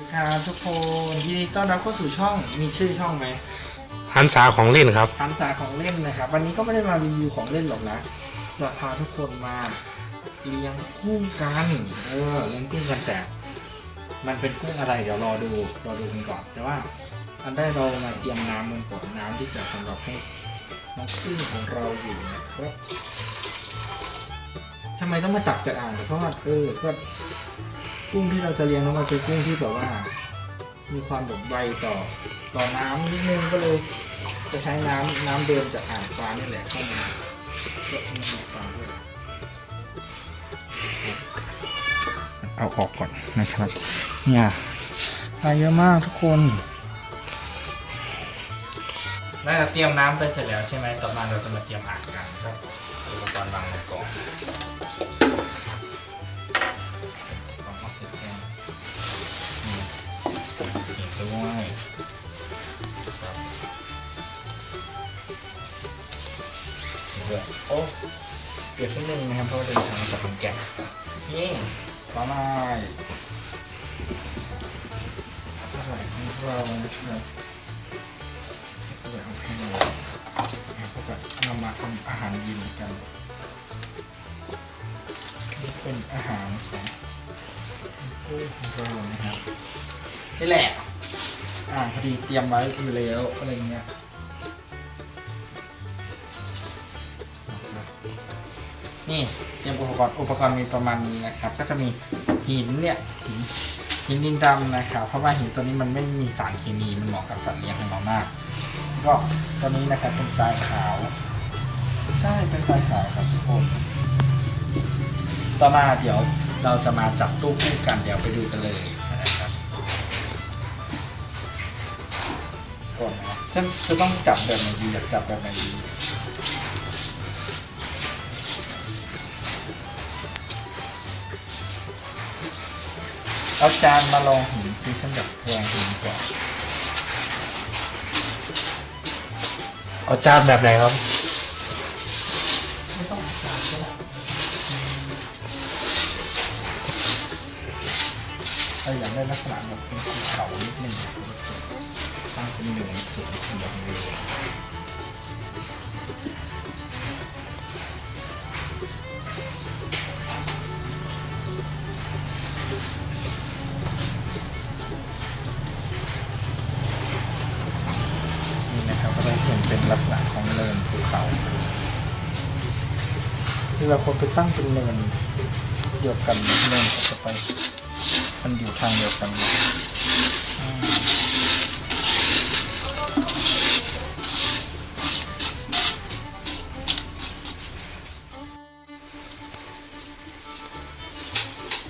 สวัสดีครับทุกคนยินดีต้อนรับเข้าสู่ช่องมีชื่อช่องไหมหันษาของเล่นครับทำสาของเล่นนะครับ วันนี้ก็ไม่ได้มารีวิวของเล่นหรอกนะ จะพาทุกคนมาเลี้ยงกุ้งกันเออเลี้ยงกุ้งกันแต่ มันเป็นกุ้งอะไรเดี๋ยวรอดูรอดูกันก่อน แต่ว่าอันได้เรามาเตรียมน้ำมันก่อนน้ำที่จะสำหรับให้น้องกุ้งของเราอยู่นะครับทำไมต้องมาตักจากอ่างเพราะว่าเออก็ กุ้งที่เราจะเลี้ยงต้องมาเป็นกุ้งที่แบบว่า มีความแบบไวต่อต่อน้ำนิดนึงก็เลยจะใช้น้ำน้ำเดิมจากอ่างฟ้านี่แหละเข้ามาก็มีน้ำตาด้วยเอาออกก่อนนะครับ เนี่ยทาเยอะมากทุกคนน่าจะเตรียมน้ำไปเสร็จแล้วใช่ไหมต่อมาเราจะมาเตรียมอ่างกันครับอุปกรณ์วางไว้ก่อน โอ้เปียนนิดนึงนะครับเพราะว่าเดินทางมาจากขอนแก่นนี่ปลาไม้อะไรของเรานะครับจะเอาให้เราก็จะนำมาทำอาหารยินกันนี่เป็นอาหารของผู้ของเรานะครับนี่แหละอ่าพอดีเตรียมไว้อยู่แล้วอะไรเงี้ย นี่เตรียมอุปกรณ์อุปกรณ์มีประมาณนี้นะครับ ก็จะมีหินเนี่ยหินหินดินดำนะครับ เพราะว่าหินตัวนี้มันไม่มีสารเคมีมันเหมาะกับสัตว์เลี้ยงของเรามาก ก็ตัวนี้นะครับเป็นทรายขาว ใช่เป็นทรายขาวครับทุกคนต่อมาเดี๋ยวเราจะมาจับตู้คู่กันเดี๋ยวไปดูกันเลยนะครับก่อนนะฉันจะต้องจับแบบไหนดีอยากจับแบบไหนดี เอาจานมาลองหินซิฉันแบบแพงหินกว่าเอาจานแบบไหนครับ ไม่ต้องจานก็ได้เราอยากได้ลักษณะแบบเป็นภูเขานิดนึงตั้งเป็นเหนือเสียงแบบนี้นี่ เราควรไปตั้งเป็นเนินเดียวกันเนินก็จะไป มันอยู่ทางเดียวกัน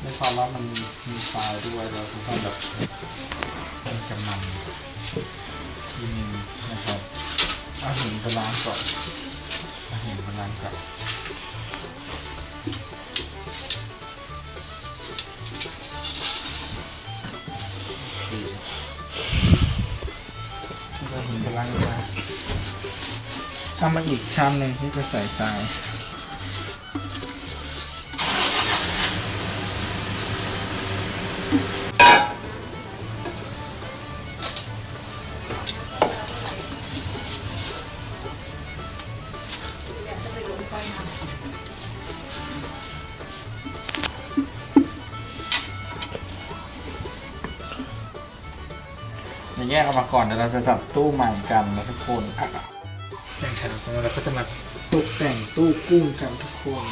ในความว่ามันมีทรายด้วยเราต้องแบบ ที่เราเห็นกำลังมาทำมาอีกชามหนึ่งที่จะใส่ทราย แยกออกมาก่อนเดี๋ยวเราจะจับตู้ใหม่กันนะทุกคนอะนะครับแล้วเราก็จะมาตกแต่งตู้กุ้งกันทุกคน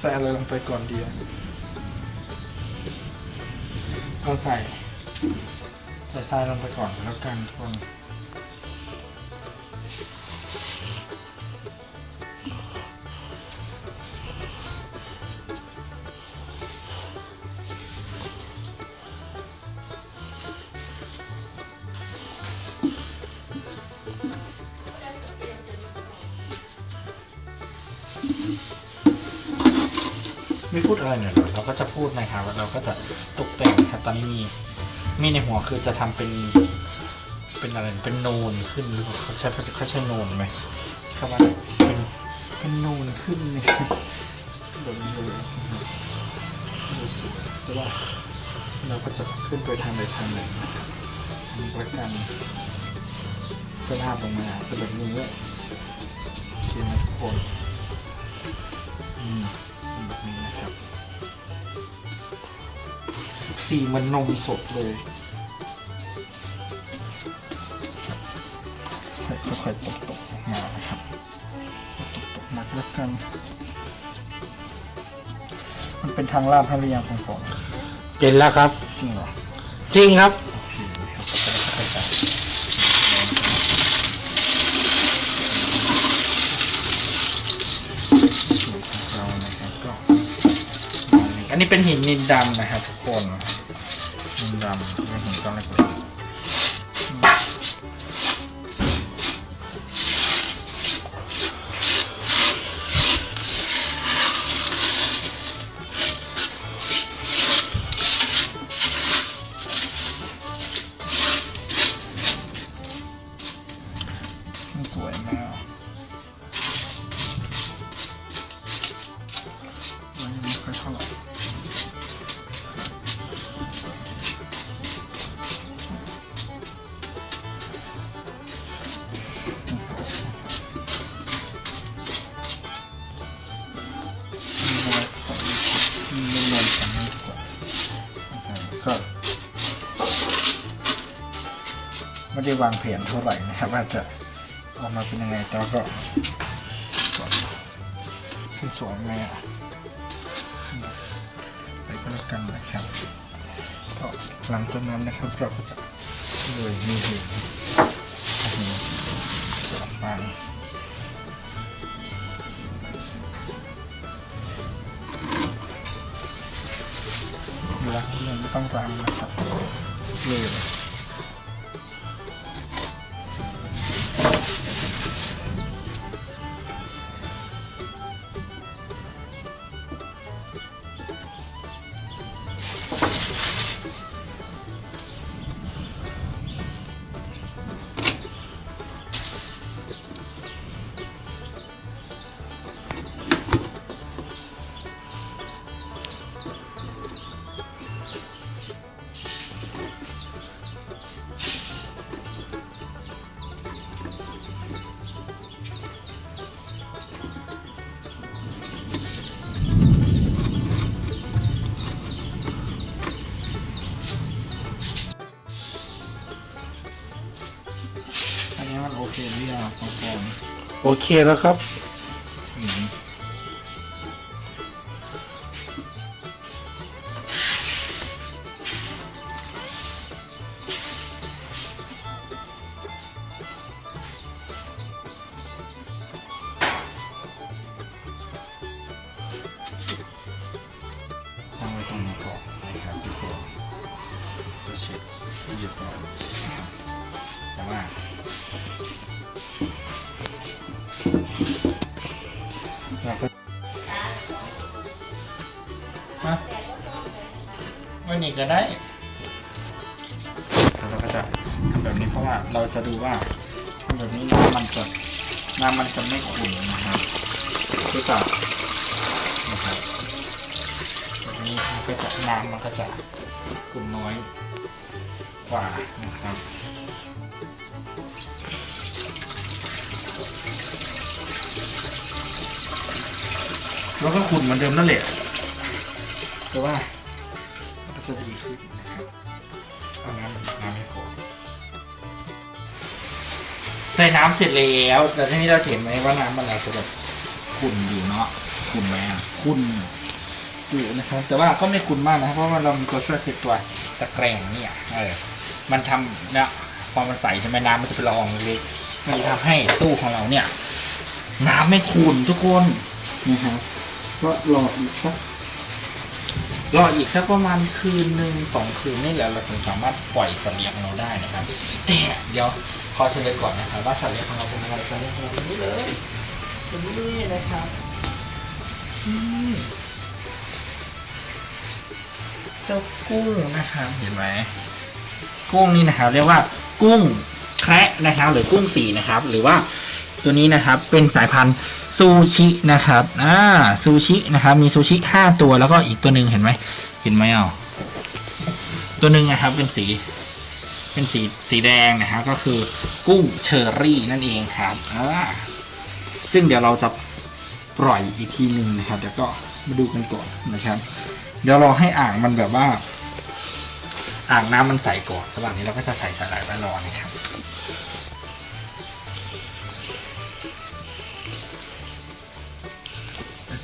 ใส่อะไรลงไปก่อนดีอะเอาใส่ ใส่ทรายลงไปก่อนแล้วกันทุกคน พูดอะไรหน่อยเราก็จะพูดนะครับเราก็จะตกแต่งครับตอนนี้มีมีในหัวคือจะทำเป็นเป็นอะไรเป็นนูนขึ้นหรือเปล่าเขาใช้เขาใช้นูนไหมใช่คำว่าเป็นเป็นนูนขึ้นเนี่ยแบบนี้เลยดูสวยแต่ว่าเราก็จะขึ้นไปทางใดทางหนึ่งนะครับมีประกันจะลาบลงมาเป็นแบบนี้ สีเหมันนมสดเลยค่อยๆตกตกๆออกมานะครับตกตกๆมาแล้วกัน มันเป็นทางลาดทะเลยังของผมเป็นแล้วครับ จริงเหรอ จริงครับโอเคครับก็จะค่อยๆใส่สูตรของเรานะครับก็อันนี้เป็นหินนินดำนะครับทุกคนนิ นด ไม่ได้วางแผนเท่าไหร่นะครับว่าจะออกมาเป็นยังไงแต่ว่าก็สวยเป็นสวยไหมอะไปก็แล้วกันนะครับก็หลังจากนั้นนะครับเราก็จะเลยมีเห็นหินสองปางเวลาที่มันไม่ต้องรำนะครับเลย อันนี้มันโอเคหรือยังของผมโอเคแล้วครับอืมตั้งไว้ตรงนี้ก่อนนะครับทุกคนจะเช็คให้เรียบร้อยนะครับแต่ว่าเรา นี้ก็ได้เราก็จะทำแบบนี้เพราะว่าเราจะดูว่าทำแบบนี้น้ำมันจะน้ำมันจะไม่ขุ่นนะครับคือจับนะครับแบบนี้มันก็จะน้ำมันก็จะขุ่นน้อยกว่านะครับแล้วก็ขุ่นเหมือนเดิมนั่นแหละแต่ว่า ก็จะดีขึ้นนะครับเอาน้ำน้ำให้พอใส่น้ำเสร็จแล้ว แต่ที่นี้เราเห็นไหมว่าน้ำมันอาจจะแบบขุ่นอยู่เนาะขุ่นไหมอะขุ่นอยู่นะครับ แต่ว่าก็ไม่ขุ่นมากนะ เพราะว่าเรามีตัวช่วยคือตัวตะแกรงเนี่ยเออมันทำเนี่ยพอมันใส่ใช่ไหมน้ำมันจะเป็นละอองเล็กมันจะทำให้ตู้ของเราเนี่ย น้ำไม่ขุ่นทุกคนนะครับก็รออีกสัก รออีกสักประมาณคืนหนึ่งสองคืนนี่แหละเราถึงสามารถปล่อยสัตว์เลี้ยงของเราได้นะครับ แต่เดี๋ยวขอเฉลยก่อนนะครับว่าสัตว์เลี้ยงของเราเป็นอะไรสัตว์เลี้ยงของเราเป็นนี่เลยเป็นนี่นะครับอืมเจ้ากุ้งนะครับเห็นไหมกุ้งนี่นะครับเรียกว่ากุ้งแคระนะครับหรือกุ้งสีนะครับ หรือว่า ตัวนี้นะครับเป็นสายพันธุ์ซูชินะครับอ่าซูชินะครับมีซูชิห้าตัวแล้วก็อีกตัวหนึ่งเห็นไหมเห็นไหมอะตัวหนึ่งนะครับเป็นสีเป็นสีสีแดงนะครับก็คือกุ้งเชอรี่นั่นเองครับอ่าซึ่งเดี๋ยวเราจะปล่อยอีกทีหนึ่งนะครับ เดี๋ยวก็มาดูกันก่อนนะครับ เดี๋ยวรอให้อ่างมันแบบว่า อ่างน้ำมันใสก่อนระหว่างนี้เราก็จะใส่สาหร่ายไว้รอนะครับ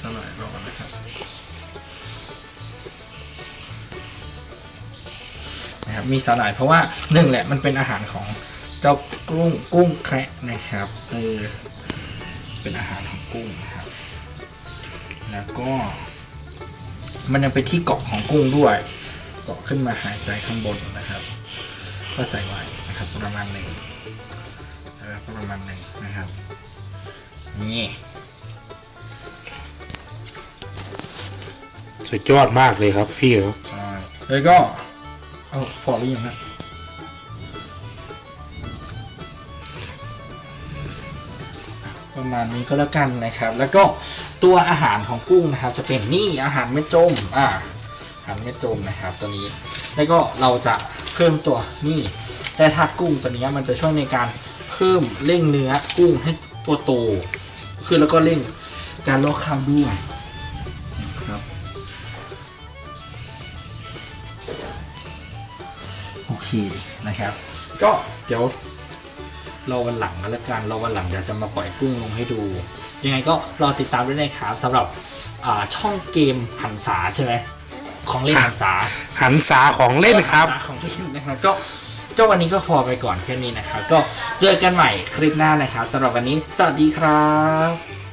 ส่สาหร่ายรอนะครับนะครับมีสาหร่ายเพราะว่าหนึ่งแหละมันเป็นอาหารของเจ้ากุ้งกุ้งแคระนะครับเออเป็นอาหารของกุ้งนะครับ แล้วก็ มันยังเป็นที่เกาะของกุ้งด้วยเกาะขึ้นมาหายใจข้างบนนะครับ ก็ใส่ไว้นะครับประมาณหนึ่งใส่ไว้ประมาณหนึ่งนะครับนี่ สุดยอดมากเลยครับพี่ครับใช่แล้วก็เอาพอหรือยังฮะประมาณนี้ก็แล้วกันนะครับ แล้วก็ตัวอาหารของกุ้งนะครับ จะเป็นนี่อาหารเม็ดจมอ่าอาหารเม็ดจมนะครับ ตัวนี้ แล้วก็เราจะเพิ่มตัวนี่แต่ถ้ากุ้งตัวนี้มันจะช่วยในการเพิ่มเร่งเนื้อกุ้งให้ตัวโตคือแล้วก็เร่งการลอกคราบด้วย โอเคนะครับ ก็เดี๋ยวรอวันหลังก็แล้วกันรอวันหลังเดี๋ยวจะมาปล่อยกุ้งลงให้ดู ยังไงก็รอติดตามด้วยนะครับสำหรับอ่าช่องเกมหันษาใช่ไหมของเล่นหันษาหันษาของเล่นครับหัษาของเล่นนะครับก็เจ้าวันนี้ก็พอไปก่อนแค่นี้นะครับ ก็เจอกันใหม่คลิปหน้านะครับสำหรับวันนี้ สวัสดีครับ